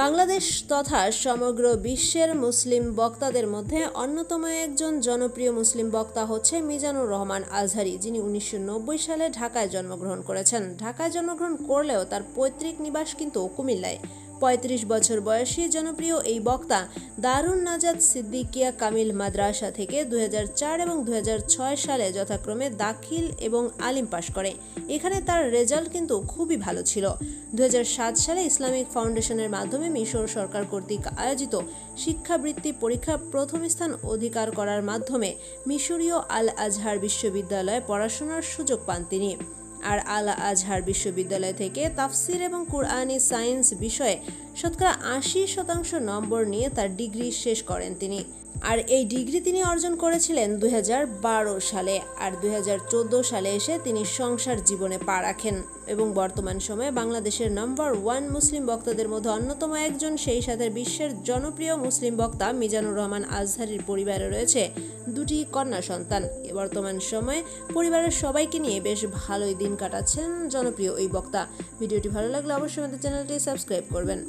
বাংলাদেশ তথা সমগ্র বিশ্বের মুসলিম বক্তাদের মধ্যে অন্যতম একজন জনপ্রিয় মুসলিম বক্তা হচ্ছে মিজানুর রহমান আজহারি, যিনি উনিশশো নব্বই সালে ঢাকায় জন্মগ্রহণ করেছেন। ঢাকায় জন্মগ্রহণ করলেও তার পৈতৃক নিবাস কিন্তু কুমিল্লায়। পঁয়ত্রিশ বছর বয়সী জনপ্রিয় এই বক্তা দারুণ নাজাদ সিদ্দিকিয়া কামিল মাদ্রাসা থেকে দুই এবং দুই সালে যথাক্রমে দাখিল এবং আলিম পাশ করে। এখানে তার রেজাল্ট কিন্তু খুবই ভালো ছিল। দুই হাজার সাত সালে ইসলামিক ফাউন্ডেশনের মাধ্যমে মিশর সরকার কর্তৃক আয়োজিত শিক্ষাবৃত্তি পরীক্ষা প্রথম স্থান অধিকার করার মাধ্যমে মিশরীয় আল আজহার বিশ্ববিদ্যালয়ে পড়াশোনার সুযোগ পান তিনি। আর আলা আজহার বিশ্ববিদ্যালয় থেকে তাফসির এবং কুরআনি সায়েন্স বিষয়ে শতকরা আশি শতাংশ নম্বর নিয়ে তার ডিগ্রি শেষ করেন তিনি। আর এই ডিগ্রি তিনি অর্জন করেছিলেন দুই হাজার বারো সালে আর দুই হাজার চোদ্দ সালে এসে তিনি সংসার জীবনে পা রাখেন এবং বর্তমান সময়ে বাংলাদেশের নম্বর ওয়ান মুসলিম বক্তাদের মধ্যে অন্যতম একজন, সেই সাথে বিশ্বের জনপ্রিয় মুসলিম বক্তা মিজানুর রহমান আজহারির পরিবারে রয়েছে দুটি কন্যা সন্তান। এ বর্তমান সময়ে পরিবারের সবাইকে নিয়ে বেশ ভালোই দিন কাটাচ্ছেন জনপ্রিয় ওই বক্তা। ভিডিওটি ভালো লাগলে অবশ্যই আমাদের চ্যানেলটি সাবস্ক্রাইব করবেন।